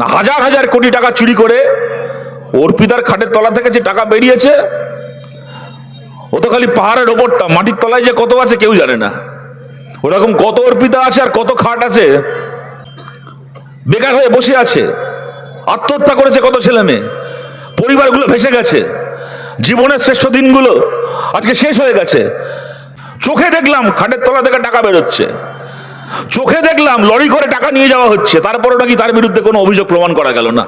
না, হাজার হাজার কোটি টাকা চুরি করে অর্পিতার খাটের তলা থেকে যে টাকা বেরিয়েছে, ও তো খালি পাহাড়ের ওপরটা, মাটির তলায় যে কত আছে কেউ জানে না। ওরকম কত অর্পিতা আছে আর কত খাট আছে, বেকার হয়ে বসে আছে, আত্মহত্যা করেছে কত ছেলে মেয়ে, পরিবারগুলো ভেসে গেছে, জীবনের শ্রেষ্ঠ দিনগুলো আজকে শেষ হয়ে গেছে। চোখে দেখলাম খাটের তলা থেকে টাকা বেরোচ্ছে। চোখে দেখলাম লরি করে টাকা নিয়ে যাওয়া হচ্ছে তারপরে নাকি তার বিরুদ্ধে কোনো অভিযোগ প্রমাণ করা গেল না।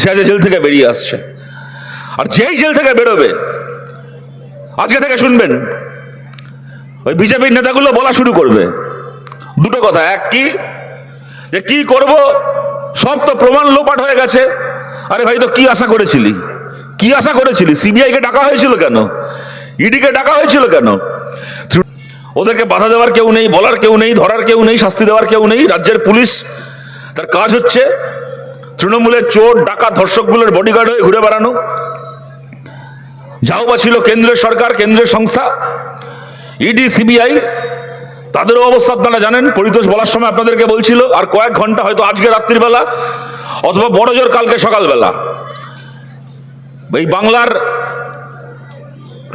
সে আজ জেল থেকে বেরিয়ে আসছে। আর যেই জেল থেকে বেরোবে, আজকে থেকে শুনবেন, ওই বিজেপির নেতাগুলো বলা শুরু করবে। দুটো কথা, এক কি, যে কি করব, সব তো প্রমাণ লোপাট হয়ে গেছে। আরে ভাই, তো কি আশা করেছিলি? কি আশা করেছিলি? সিবিআইকে ডাকা হয়েছিল কেন? ইডিকে ডাকা হয়েছিল কেন? ওদেরকে বাধা দেওয়ার কেউ নেই, বলার কেউ নেই, ধরার কেউ নেই, শাস্তি দেওয়ার কেউ নেই। রাজ্যের পুলিশ, তার কাজ হচ্ছে তৃণমূলের চোর ডাকা ধর্ষকগুলোর বডিগার্ড হয়ে ঘুরে বেড়ানো। যাও বা ছিল কেন্দ্রের সরকার কেন্দ্রের সংস্থা ইডি সিবিআই তাদেরও অবস্থা আপনারা জানেন। পরিতোষ বলার সময় আপনাদেরকে বলছিল, আর কয়েক ঘণ্টা হয়তো আজকে রাত্রিবেলা অথবা বড় জোর কালকে সকালবেলা। এই বাংলার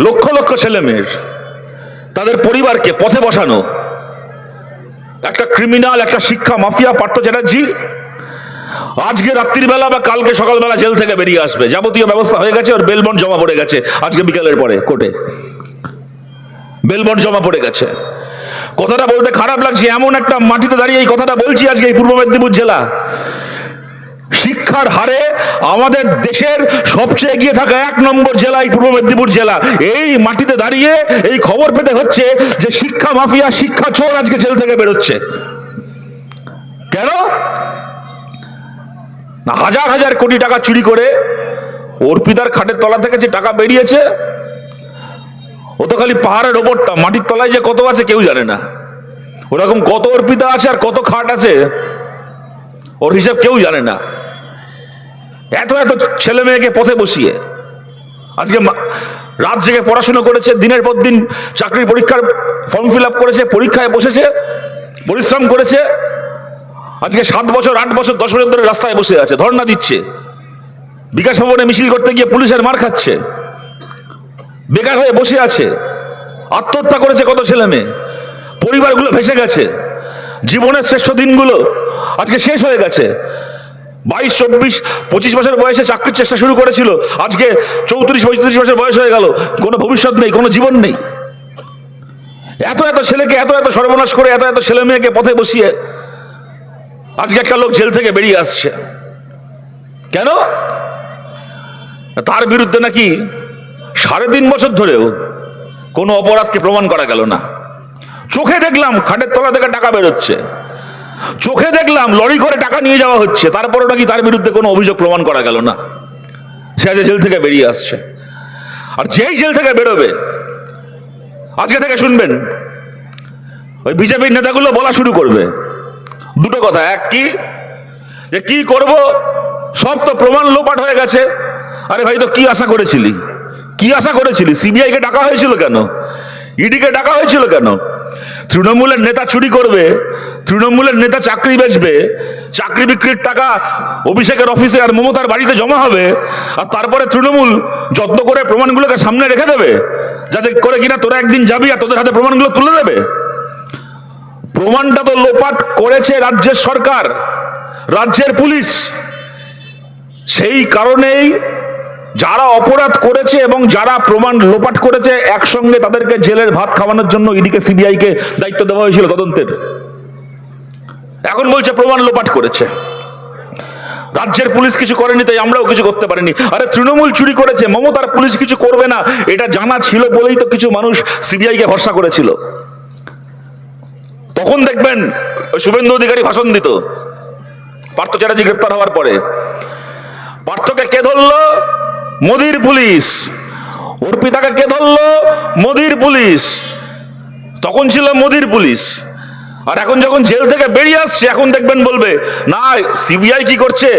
লক্ষ লক্ষ ছেলে মেয়ের তাদের পরিবারকে পথে বসানো। একটা ক্রিমিনাল একটা শিক্ষা মাফিয়া পার্থ চ্যাটার্জি, আজকে রাত্রিবেলা বা কালকে সকালবেলা জেল থেকে বেরিয়ে আসবে। যাবতীয় ব্যবস্থা হয়ে গেছে, ওর বেলবন্ড জমা পড়ে গেছে আজকে বিকালের পরে কোর্টে। বেলবন্ড জমা পড়ে গেছে। কথাটা বলতে খারাপ লাগছে, এমন একটা মাটিতে দাঁড়িয়ে এই কথাটা বলছি আজকে এই পূর্ব মেদিনীপুর জেলা। শিক্ষার হারে আমাদের দেশের সবচেয়ে এগিয়ে থাকা এক নম্বর জেলা এই পূর্ব মেদিনীপুর জেলা। এই মাটিতে দাঁড়িয়ে এই খবর পেতে হচ্ছে যে শিক্ষা মাফিয়া, শিক্ষা চোর আজকে জেল থেকে বেরোচ্ছে। কেন? না, হাজার হাজার কোটি টাকা চুরি করে অর্পিতার খাটের তলা থেকে যে টাকা বেরিয়েছে, ও তো খালি পাহাড়ের ওপরটা, মাটির তলায় যে কত আছে কেউ জানে না। ওরকম কত অর্পিতা আছে আর কত খাট আছে, ওর হিসাব কেউ জানে না। এত এত ছেলে মেয়েকে পথে বসিয়ে আজকে রাত জেগে পড়াশুনো করেছে, দিনের পর দিন চাকরির পরীক্ষার ফর্ম ফিল করেছে, পরীক্ষায় বসেছে, পরিশ্রম করেছে, আজকে সাত বছর, আট বছর, দশ বছর ধরে রাস্তায় বসে আছে, ধর্ণা দিচ্ছে। বিকাশ ভবনে মিছিল করতে গিয়ে পুলিশের মার খাচ্ছে। বেকার হয়ে বসে আছে। আত্মহত্যা করেছে কত ছেলে মেয়ে। পরিবারগুলো ভেসে গেছে। জীবনের শ্রেষ্ঠ দিনগুলো আজকে শেষ হয়ে গেছে। বাইশ, চব্বিশ, পঁচিশ বছর বয়সে চাকরির চেষ্টা শুরু করেছিল। আজকে চৌত্রিশ, পঁয়ত্রিশ বছর বয়স হয়ে গেল। কোনো ভবিষ্যৎ নেই, কোনো জীবন নেই। এত এত ছেলেকে, এত এত সর্বনাশ করে, এত এত ছেলে মেয়েকে পথে বসিয়ে আজকে একটা লোক জেল থেকে বেরিয়ে আসছে। কেন? তার বিরুদ্ধে নাকি সাড়ে তিন বছর ধরেও কোনো অপরাধকে প্রমাণ করা গেল না। চোখে দেখলাম, খাটের তলা থেকে টাকা বেরোচ্ছে। চোখে দেখলাম লরি করে টাকা নিয়ে যাওয়া হচ্ছে তারপরে নাকি তার বিরুদ্ধে কোনো অভিযোগ প্রমাণ করা গেল না। সে আজ জেল থেকে বেরিয়ে আসছে। আর যেই জেল থেকে বেরোবে, আজকে থেকে শুনবেন, ওই বিজেপির নেতাগুলো বলা শুরু করবে। দুটো কথা, এক কি, যে কি করব, সব তো প্রমাণ লোপাট হয়ে গেছে। আরে ভাই, তো কি আশা করেছিলি? কি আশা করেছিলি? সিবিআইকে ডাকা হয়েছিল কেন? ইডিকে ডাকা হয়েছিল কেন? তৃণমূলের নেতা চুরি করবে তৃণমূলের নেতা চাকরি বেচবে, চাকরি বিক্রির টাকা অভিষেকের অফিসে আর মমতার বাড়িতে জমা হবে, আর তারপরে তৃণমূল যত্ন করে প্রমাণগুলোকে সামনে রেখে দেবে, যাতে করে কিনা তোরা একদিন যাবি আর তোদের হাতে প্রমাণগুলো তুলে দেবে। প্রমাণটা তো লোপাট করেছে রাজ্যের সরকার, রাজ্যের পুলিশ। সেই কারণেই যারা অপরাধ করেছে এবং যারা প্রমাণ লোপাট করেছে, একসঙ্গে তাদেরকে জেলের ভাত খাওয়ানোর জন্য ইডিকে, সিবিআইকে দায়িত্ব দেওয়া হয়েছিল তদন্তের। এখন বলছে প্রমাণ লোপাট করেছে। রাজ্যের পুলিশ কিছু করেনি, তাই আমরাও কিছু করতে পারিনি। আরে তৃণমূল চুরি করেছে, মমতার পুলিশ কিছু করবে না, এটা জানা ছিল বলেই তো কিছু মানুষ সিবিআইকে ভরসা করেছিল। তখন দেখবেন শুভেন্দু অধিকারী ভাষণ দিত, পার্থ চ্যাটার্জি গ্রেপ্তার হওয়ার পরে। পার্থকে কে ধরলো? মোদির পুলিশ। অর্পিতাকে কে ধরলো? মোদির পুলিশ। তখন ছিল মোদির পুলিশ। আর এখন যখন জেল থেকে বেরিয়ে আসছে, এখন দেখবেন বলবে, না সিবিআই কি করছে?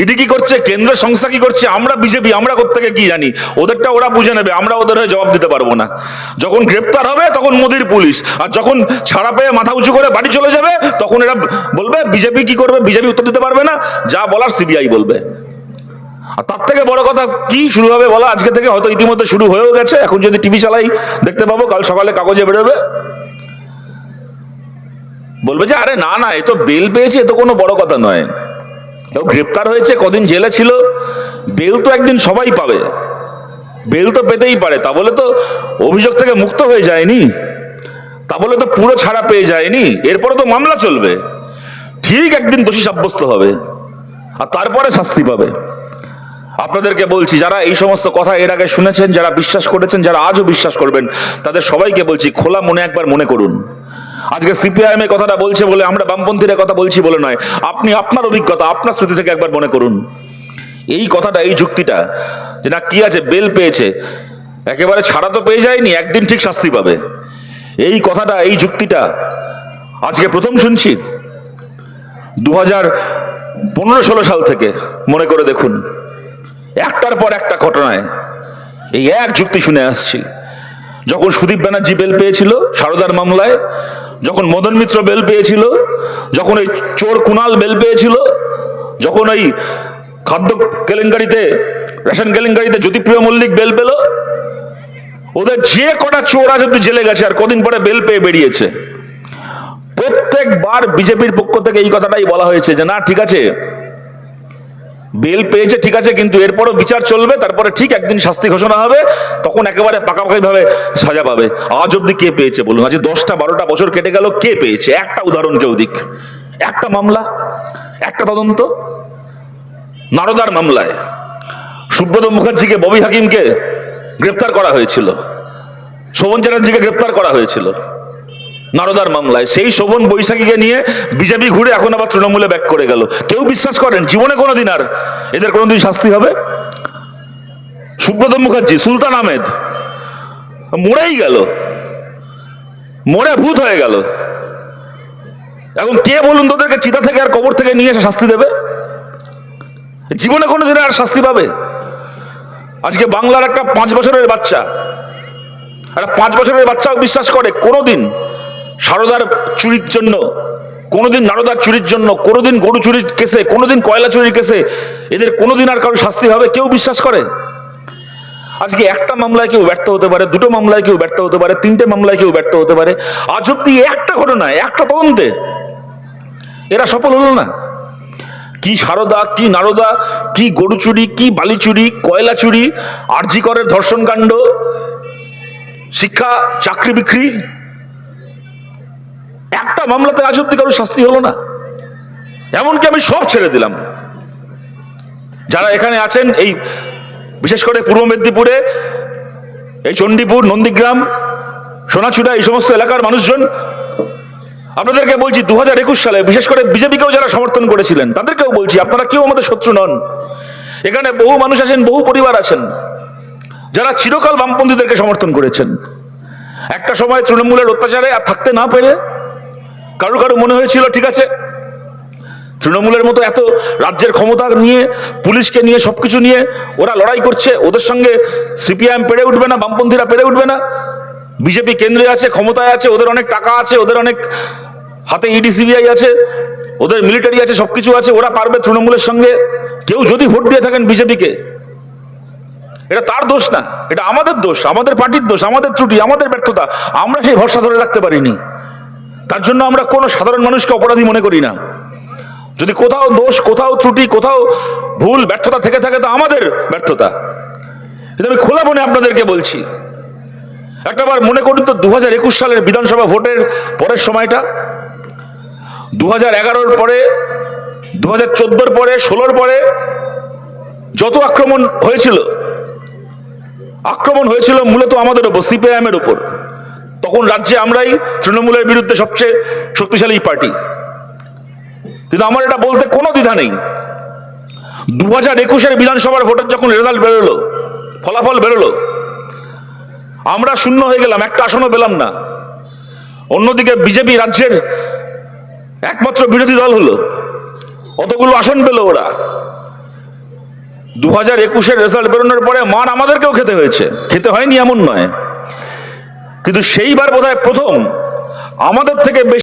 ইডি কি করছে? কেন্দ্র সংস্থা কি করছে? আমরা বিজেপি আমরা কোথেকে কি জানি? ওদেরটা ওরা বুঝে নেবে, আমরা ওদের হয়ে জবাব দিতে পারব না। যখন গ্রেপ্তার হবে, তখন মোদির পুলিশ। আর যখন ছাড়া পেয়ে মাথা উঁচু করে বাড়ি চলে যাবে, তখন এরা বলবে বিজেপি কি করবে? বিজেপি উত্তর দিতে পারবে না, যা বলার সিবিআই বলবে। আর তার থেকে বড় কথা, কি শুরু হবে বলা? আজকে থেকে হয়তো ইতিমধ্যে শুরু হয়েও গেছে। এখন যদি টিভি চালাই, দেখতে পাবো, কাল সকালে কাগজে বেরোবে। বলবে যে, আরে না না, এ তো বেল পেয়েছে, এ তো কোনো বড় কথা নয়। গ্রেপ্তার হয়েছে, কদিন জেলে ছিল। বেল তো একদিন সবাই পাবে। বেল তো পেতেই পারে। তা বলে তো অভিযোগ থেকে মুক্ত হয়ে যায়নি। তা বলে তো পুরো ছাড়া পেয়ে যায়নি। এরপরে তো মামলা চলবে। ঠিক একদিন দোষী সাব্যস্ত হবে আর তারপরে শাস্তি পাবে। আপনাদেরকে বলছি, যারা এই সমস্ত কথা এর আগে শুনেছেন, যারা বিশ্বাস করেছেন, যারা আজও বিশ্বাস করবেন, তাদের সবাইকে বলছি, খোলা মনে একবার মনে করুন। আজকে সিপিআইএম এর কথাটা বলছে বলে আমরা বামপন্থীরা কথা বলছি বলে নয়। আপনি আপনার অভিজ্ঞতা, আপনার স্মৃতি থেকে একবার মনে করুন। এই কথাটা, এই যুক্তিটা, যে না কি আছে, বেল পেয়েছে, একেবারে ছাড়া তো পেয়ে যায়নি, একদিন ঠিক শাস্তি পাবে। এই কথাটা, এই যুক্তিটা আজকে প্রথম শুনছি। দু হাজার পনেরো ষোলো সাল থেকে মনে করে দেখুন, একটার পর একটা ঘটনায় এই এক যুক্তি শুনে আসছি। যখন সুদীপ ব্যানার্জি বেল পেয়েছিল সারদার মামলায় যখন মদন মিত্র বেল পেয়েছিল, যখন এই চোর কুনাল বেল পেয়েছিল, যখন এই খাদ্য কেলেঙ্কারিতে, রেশন কেলেঙ্কারিতে জ্যোতিপ্রিয় মল্লিক বেল পেল, ওদের যে কটা চোর আছে জেলে গেছে, আর কদিন পরে বেল পেয়ে বেরিয়েছে। প্রত্যেকবার বিজেপির পক্ষ থেকে এই কথাটাই বলা হয়েছে যে, না, ঠিক আছে বেল পেয়েছে, ঠিক আছে, কিন্তু এরপরও বিচার চলবে, তারপরে ঠিক একদিন শাস্তি ঘোষণা হবে, তখন একেবারে পাকাপাকি ভাবে সাজা পাবে। আজ অব্দি কে পেয়েছে বলুন? আজ দশটা, বারোটা বছর কেটে গেল, কে পেয়েছে? একটা উদাহরণ কেউ দিক। একটা মামলা, একটা তদন্ত। নারদার মামলায় সুব্রত মুখার্জিকে, ববি হাকিমকে গ্রেপ্তার করা হয়েছিল। শোভন চ্যাটার্জিকে গ্রেপ্তার করা হয়েছিল। নারদার মামলায়। সেই শোভন বৈশাখীকে নিয়ে বিজেপি ঘুরে এখন আবার তৃণমূলে ব্যাক করে গেল। কেউ বিশ্বাস করেন, জীবনে কোনোদিন আর এদের কোনোদিন শাস্তি হবে? সুব্রত মুখার্জি, সুলতান আহমেদ, মরেই গেল। মরে ভূত হয়ে গেল। এখন কে বলুন তোদেরকে, চিতা থেকে আর কবর থেকে নিয়ে এসে শাস্তি দেবে? জীবনে কোনো কোনোদিন আর শাস্তি পাবে? আজকে বাংলার একটা পাঁচ বছরের বাচ্চা, একটা পাঁচ বছরের বাচ্চাও বিশ্বাস করে, কোনোদিন সারদার চুরির জন্য, কোনোদিন নারদার চুরির জন্য, কোনোদিন গরু চুরির কেসে, কোনোদিন কয়লা চুরির কেসে, এদের কোনোদিন আর কারও শাস্তি হবে, কেউ বিশ্বাস করে? আজকে একটা মামলায় কেউ ব্যর্থ হতে পারে, দুটো মামলায় কেউ ব্যর্থ হতে পারে, তিনটে মামলায় কেউ ব্যর্থ হতে পারে, আজ অব্দি একটা ঘটনায়, একটা তদন্তে এরা সফল হলো না। কি সারদা, কি নারদা, কি গরু চুরি, কি বালি চুরি, কয়লা চুরি, আরজি করের ধর্ষণ শিক্ষা, চাকরি বিক্রি একটা মামলাতে আজ অব্দি কারও শাস্তি হলো না। এমনকি আমি সব ছেড়ে দিলাম। যারা এখানে আছেন, এই বিশেষ করে পূর্ব মেদিনীপুরে, এই চণ্ডীপুর, নন্দীগ্রাম সোনাচুড়া এই সমস্ত এলাকার মানুষজন, আপনাদেরকে বলছি দু হাজার একুশ সালে বিশেষ করে বিজেপিকেও যারা সমর্থন করেছিলেন, তাদেরকেও বলছি, আপনারা কেউ আমাদের শত্রু নন। এখানে বহু মানুষ আছেন, বহু পরিবার আছেন, যারা চিরকাল বামপন্থীদেরকে সমর্থন করেছেন। একটা সময় তৃণমূলের অত্যাচারে আর থাকতে না পেরে কারও কারও মনে হয়েছিল, ঠিক আছে? তৃণমূলের মতো এত রাজ্যের ক্ষমতা নিয়ে, পুলিশকে নিয়ে, সবকিছু নিয়ে ওরা লড়াই করছে। ওদের সঙ্গে সিপিআইএম পেরে উঠবে না, বামপন্থীরা পেরে উঠবে না। বিজেপি কেন্দ্রে আছে, ক্ষমতায় আছে, ওদের অনেক টাকা আছে, ওদের অনেক হাতে ইডি, সিবিআই আছে, ওদের মিলিটারি আছে, সবকিছু আছে, ওরা পারবে তৃণমূলের সঙ্গে। কেউ যদি ভোট দিয়ে থাকেন বিজেপিকে, এটা তার দোষ না, এটা আমাদের দোষ, আমাদের পার্টির দোষ, আমাদের ত্রুটি, আমাদের ব্যর্থতা, আমরা সেই ভরসা ধরে রাখতে পারিনি। তার জন্য আমরা কোনো সাধারণ মানুষকে অপরাধী মনে করি না। যদি কোথাও দোষ, কোথাও ত্রুটি, কোথাও ভুল, ব্যর্থতা থেকে থাকে, তা আমাদের ব্যর্থতা। কিন্তু আমি খোলা মনে আপনাদেরকে বলছি। একটাবার মনে করুন তো দু হাজার একুশ সালের বিধানসভা ভোটের পরের সময়টা দু হাজার পরে দু হাজার পরে, ষোলোর পরে যত আক্রমণ হয়েছিল আক্রমণ হয়েছিল মূলত আমাদের ওপর সিপিআইএম এর উপর। তখন রাজ্যে আমরাই তৃণমূলের বিরুদ্ধে সবচেয়ে শক্তিশালী পার্টি। কিন্তু আমার এটা বলতে কোনো দ্বিধা নেই। দু হাজার একুশের বিধানসভার ভোটের যখন রেজাল্ট বেরোলো, ফলাফল বেরোলো, আমরা শূন্য হয়ে গেলাম, একটা আসনও পেলাম না। অন্যদিকে বিজেপি রাজ্যের একমাত্র বিরোধী দল হলো, অতগুলো আসন পেল ওরা। দু হাজার একুশের রেজাল্ট বেরোনোর পরে মার আমাদেরকেও খেতে হয়েছে। খেতে হয়নি এমন নয়। কিন্তু সেইবার বোধহয় প্রথম আমাদের থেকে বেশি